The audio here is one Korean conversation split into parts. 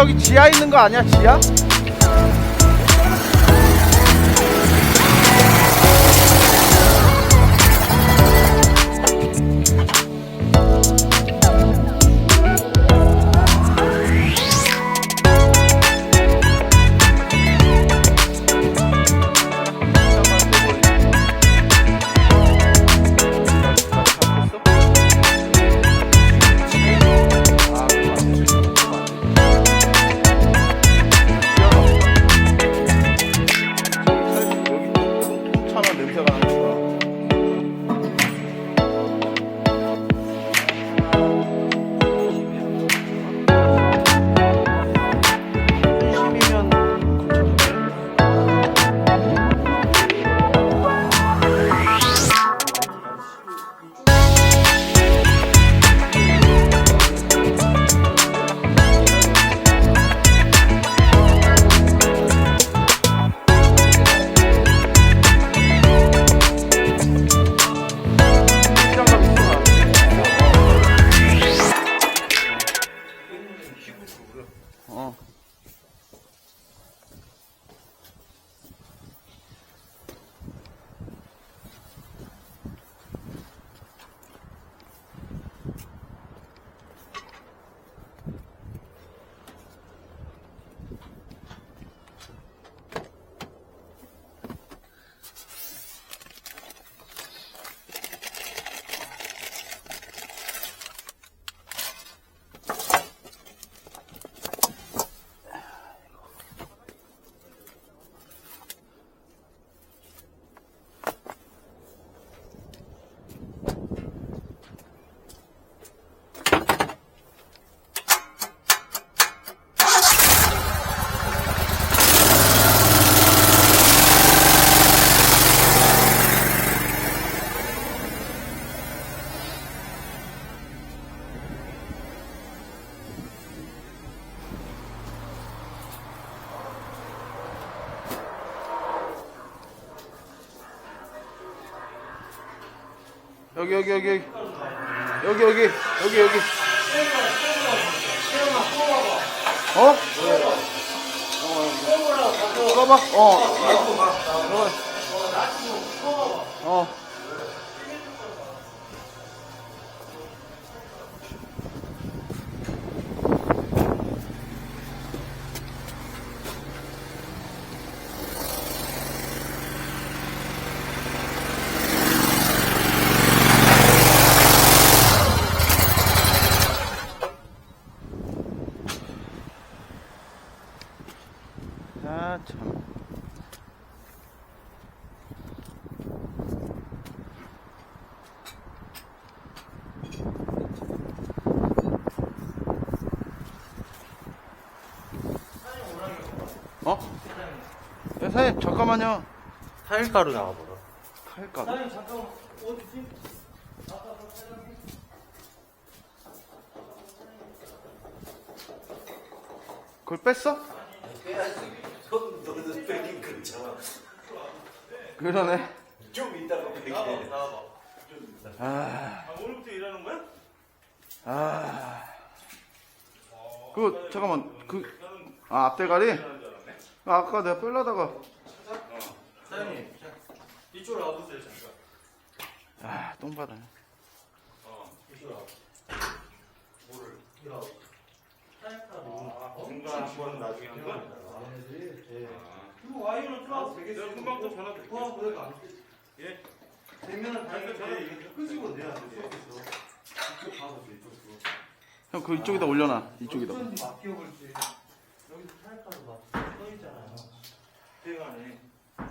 여기 지하 있는 거 아니야 지하? 여기 여기 여기. 여기 여기 여기 여기. 여기 어? 꺼봐. 어. 어. 아, 참. 어? 야, 사장님, 잠깐만요. 타일가루 나와보라. 칼가. 잠깐만, 어디지? 그걸 뺐어? 너는 빼긴 그렇잖아. 그러네. 좀 이따가 빼게. 나와봐. 아, 아, 오늘부터 일하는 거야? 아. 그, 잠깐만. 그, 아, 앞대가리? 아, 아까 내가 빼려다가. 사장님, 이쪽으로 와보세요, 잠깐. 아, 똥바다. 어, 이쪽으로 와봐. 뭐를? 이리. 타일가루. 중간 한번 나중에 한 번. 이거 와이로 좀 되겠어. 내가 금방 또 전화 드릴게요. 어, 돼. 예. 되면은 다니까 전화 끄집어 내야 돼. 이쪽 가보세요, 이쪽으로. 형, 그 이쪽에다 올려놔. 이쪽에다. 어쩐지 맡겨볼지. 여기서 타일가루 막 써있잖아요. 대관에.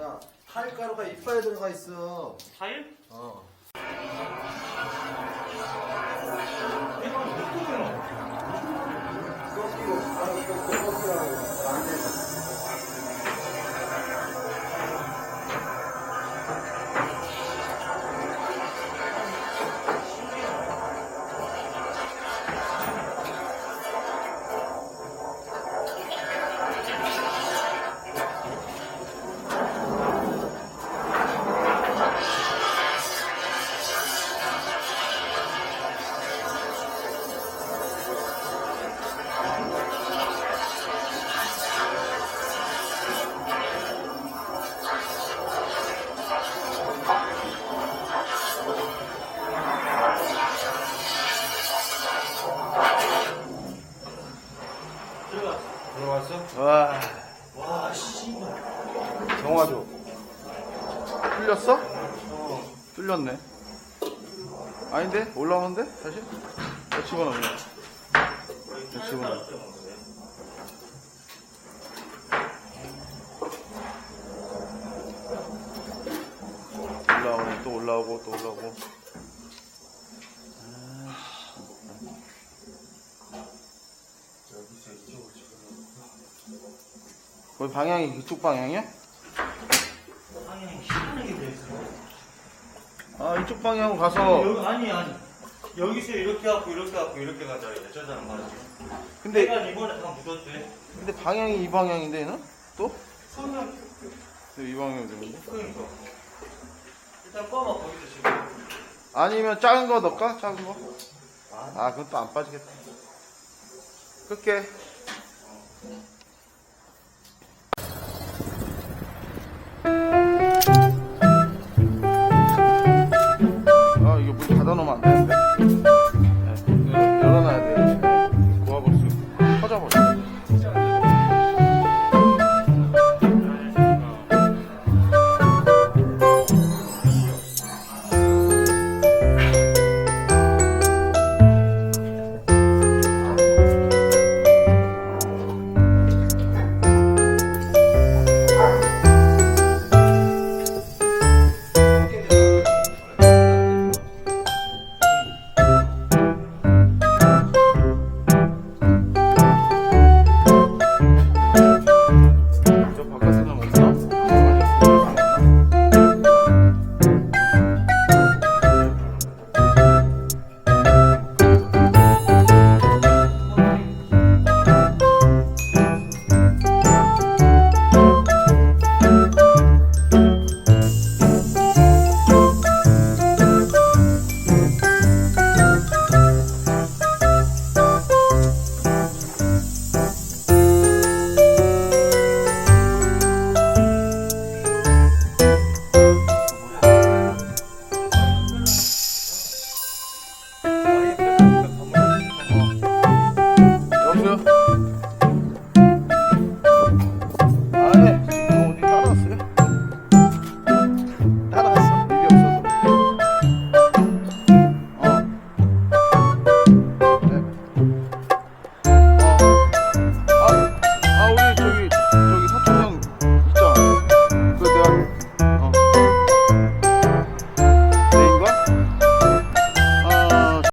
야, 타일가루가 이빨에 들어가 있어. 타일? 어. 이건 묶으면. 꺾이고, 꺾이고, 꺾이고. 들어왔어? 와. 와, 씨. 정화조. 뚫렸어? 어. 뚫렸네. 아닌데? 올라오는데? 다시? 몇 집어넣어. 몇 집어넣어. 올라오네. 또 올라오고, 또 올라오고. 거기 방향이 그쪽 방향이야? 방향이 희한하게 돼 있어. 아 이쪽 방향으로 가서 여기, 아니, 아니. 여기서 이렇게 갖고, 이렇게 갖고, 이렇게 가자. 이래. 저 사람 말이지. 근데 내가 이번에 다 묻었대. 근데 방향이 이 방향인데 얘는? 또? 손을, 이 방향이 되는데? 그러니까. 일단 꺼봐, 거기서 지금. 아니면 작은 거 넣을까? 작은 거? 아, 아 그건 또 안 빠지겠다 끌게